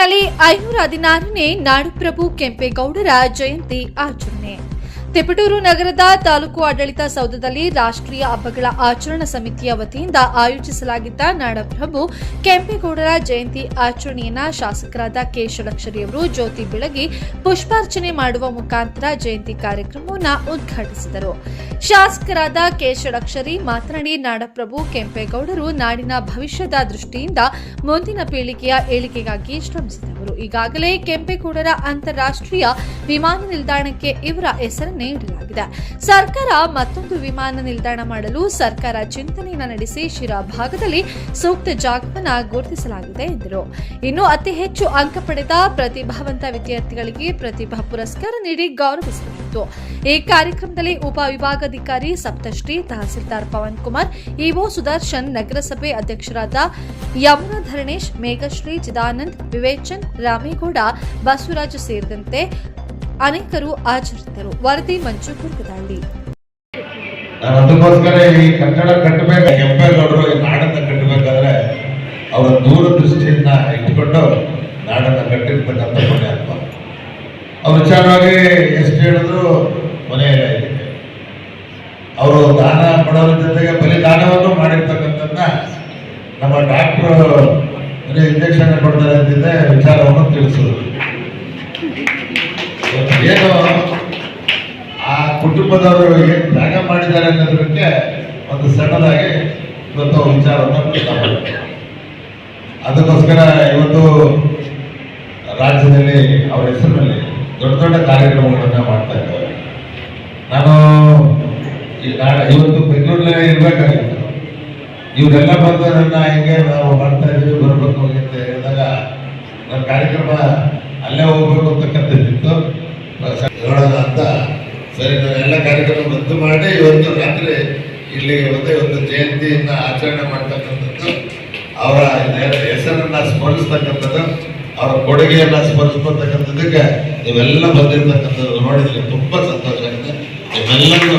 ತಿಪಟೂರಿನಲ್ಲಿ ಐನೂರ ಹದಿನಾರನೇ ನಾಡುಪ್ರಭು ಕೆಂಪೇಗೌಡರ ಜಯಂತಿ ಆಚರಣೆ. ತಿಪಟೂರು ನಗರದ ತಾಲೂಕು ಆಡಳಿತ ಸೌಧದಲ್ಲಿ ರಾಷ್ಟ್ರೀಯ ಹಬ್ಬಗಳ ಆಚರಣಾ ಸಮಿತಿಯ ವತಿಯಿಂದ ಆಯೋಜಿಸಲಾಗಿದ್ದ ನಾಡಪ್ರಭು ಕೆಂಪೇಗೌಡರ ಜಯಂತಿ ಆಚರಣೆಯನ್ನ ಶಾಸಕರಾದ ಕೆ ಷಡಕ್ಷರಿಯವರು ಜ್ಯೋತಿ ಬೆಳಗಿ ಪುಷ್ಪಾರ್ಚನೆ ಮಾಡುವ ಮುಖಾಂತರ ಜಯಂತಿ ಕಾರ್ಯಕ್ರಮವನ್ನು ಉದ್ಘಾಟಿಸಿದರು. ಶಾಸಕರಾದ ಕೆ ಷಡಕ್ಷರಿ ಮಾತನಾಡಿ ನಾಡಪ್ರಭು ಕೆಂಪೇಗೌಡರು ನಾಡಿನ ಭವಿಷ್ಯದ ದೃಷ್ಟಿಯಿಂದ ಮುಂದಿನ ಪೀಳಿಗೆಯ ಏಳಿಗೆಗಾಗಿ ಶ್ರಮಿಸಿದವರು. ಈಗಾಗಲೇ ಕೆಂಪೇಗೌಡರ ಅಂತಾರಾಷ್ಟ್ರೀಯ ವಿಮಾನ ನಿಲ್ದಾಣಕ್ಕೆ ಇವರ ಹೆಸರನ್ನೇ ಇಡಲಾಗಿದೆ ಸರ್ಕಾರ ಮತ್ತೊಂದು ವಿಮಾನ ನಿಲ್ದಾಣ ಮಾಡಲು ಸರ್ಕಾರ ಚಿಂತನೆಯನ್ನು ನಡೆಸಿ ಶಿರಾ ಭಾಗದಲ್ಲಿ ಸೂಕ್ತ ಜಾಗವನ್ನು ಗುರುತಿಸಲಾಗಿದೆ ಎಂದರು. ಇನ್ನು ಅತಿ ಹೆಚ್ಚು ಅಂಕ ಪಡೆದ ಪ್ರತಿಭಾವಂತ ವಿದ್ಯಾರ್ಥಿಗಳಿಗೆ ಪ್ರತಿಭಾ ಪುರಸ್ಕಾರ ನೀಡಿ ಗೌರವಿಸಲಾಯಿತು ಈ ಕಾರ್ಯಕ್ರಮದಲ್ಲಿ ಉಪವಿಭಾಗಾಧಿಕಾರಿ ಸಪ್ತಶ್ರೀ, ತಹಸೀಲ್ದಾರ್ ಪವನ್ ಕುಮಾರ್, ಇಒ ಸುದರ್ಶನ್, ನಗರಸಭೆ ಅಧ್ಯಕ್ಷರಾದ ಯಮುನಾ ಧರಣೇಶ್ ಮೇಘಶ್ರೀ, ಚಿದಾನಂದ್, ವಿವೇಚನ್, ರಾಮೇಗೌಡ, ಬಸವರಾಜ್ ಸೇರಿದಂತೆ ಅನೇಕರು ಹಾಜರಿದ್ದರು. ವರದಿ ಮಂಜು ಕುರ್ಕದಹಳ್ಳಿ ನಾನು ಅದಕ್ಕೋಸ್ಕರ ಈ ಕಟ್ಟಡ ಕಟ್ಟಬೇಕು. ಕೆಂಪೇಗೌಡರು ಈ ಕಟ್ಟಬೇಕಾದ್ರೆ ಅವರ ದೂರದೃಷ್ಟಿಯನ್ನ ಇಟ್ಟುಕೊಂಡು ನಾಡನ್ನ ಕಟ್ಟಿರ್ತಕ್ಕಂಥ ಪುಣ್ಯಾತ್ಮ ಅವ್ರು ವಿಚಾರವಾಗಿ ಎಷ್ಟು ಹೇಳಿದ್ರು ಇದಕ್ಕೆ ಅವರು ದಾನ ಕೊಡೋದ್ರ ಜೊತೆಗೆ ಬಲಿದಾನವನ್ನು ಮಾಡಿರ್ತಕ್ಕಂಥದ್ದನ್ನ ನಮ್ಮ ಡಾಕ್ಟ್ರು ಇಂಜೆಕ್ಷನ್ ಕೊಡ್ತಾರೆ ಅಂತಿದ್ದೆ, ವಿಚಾರವನ್ನು ತಿಳಿಸೋದು ಏನು, ಆ ಕುಟುಂಬದವರು ಏನು ತ್ಯಾಗ ಮಾಡಿದ್ದಾರೆ ಅನ್ನೋದಕ್ಕೆ ಒಂದು ಸಣ್ಣದಾಗಿ ಇವತ್ತು ವಿಚಾರವನ್ನು ಪ್ರಸ್ತಾಪ. ಅದಕ್ಕೋಸ್ಕರ ಇವತ್ತು ರಾಜ್ಯದಲ್ಲಿ ಅವರ ಹೆಸರಿನಲ್ಲಿ ದೊಡ್ಡ ದೊಡ್ಡ ಕಾರ್ಯಕ್ರಮಗಳನ್ನ ಮಾಡ್ತಾ ಇದ್ದಾರೆ. ನಾನು ಇವತ್ತು ಬೆಂಗಳೂರಲ್ಲೇ ಇರಬೇಕಾಗಿತ್ತು. ಇವರೆಲ್ಲ ಬಂದು ನನ್ನ ಹಿಂಗೆ ನಾವು ಮಾಡ್ತಾ ಇದೀವಿ, ಬರಬೇಕು ಅಂತ ಹೇಳಿದಾಗ ನನ್ನ ಕಾರ್ಯಕ್ರಮ ಅಲ್ಲೇ ಹೋಗ್ಬೇಕು ಅಂತಕ್ಕಂಥದ್ದಿತ್ತು ಹೇಳೋಣ ಅಂತ. ಸರಿ, ನಾನು ಎಲ್ಲ ಕಾರ್ಯಕ್ರಮ ರದ್ದು ಮಾಡಿ ಇವತ್ತು ರಾತ್ರಿ ಇಲ್ಲಿ ಒಂದೇ ಒಂದು ಜಯಂತಿಯನ್ನ ಆಚರಣೆ ಮಾಡ್ತಕ್ಕಂಥದ್ದು, ಅವರ ಹೆಸರನ್ನ ಸ್ಮರಿಸ್ತಕ್ಕಂಥದ್ದು, ಅವರ ಕೊಡುಗೆಯನ್ನ ಸ್ಮರಿಸ್ತಕ್ಕಂಥದ್ದಕ್ಕೆ ನೀವೆಲ್ಲ ಬಂದಿರತಕ್ಕಂಥದ್ದು ನೋಡಿದ್ರೆ ತುಂಬಾ ಸಂತೋಷ ಆಗಿದೆ ನಿಮ್ಮೆಲ್ಲರಿಗೂ